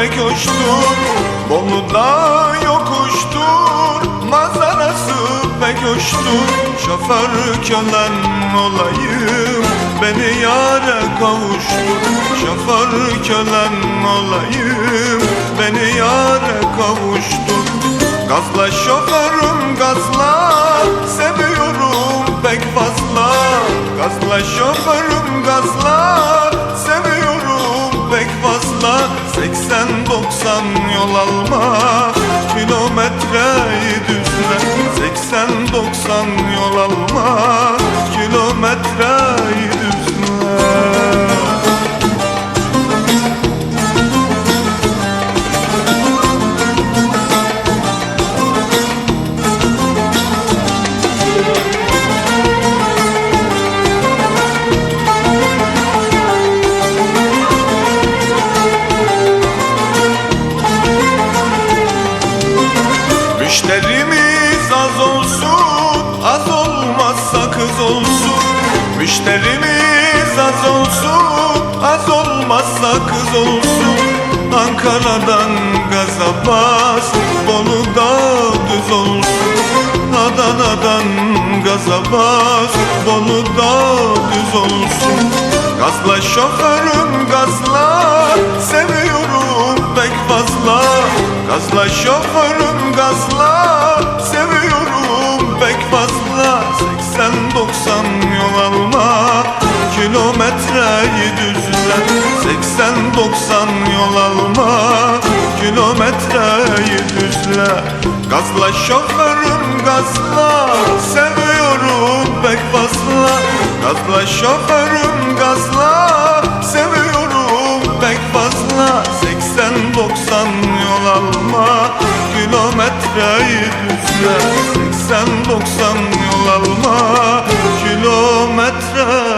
pek hoştur. Bolu'da yokuştur, manzarası pek hoştur. Şoför kölen olayım, beni yâre kavuştur. Şoför kölen olayım, beni yâre kavuştur. Gazla şoförüm gazla, seviyorum pek fazla. Gazla şoförüm 80-90 yol alma, kilometreyi düzle. 80-90 yol alma, kilometreyi Müşterimiz az olsun, az olmazsa kız olsun. Ankara'dan gaza bas, Bolu'da düz olsun. Adana'dan gaza bas, Bolu'da düz olsun. Gazla şoförüm gazla, seviyorum pek fazla. Gazla şoförüm gazla, fazla. 80-90 yol alma, kilometreyi düzle 80-90 yol alma, kilometreyi düzle. Gazla şoförüm gazla, seviyorum pek fazla. Gazla şoförüm gazla, seviyorum pek fazla. 80-90 yol alma, kilometreyi düzle 80-90 yol alma kilometre.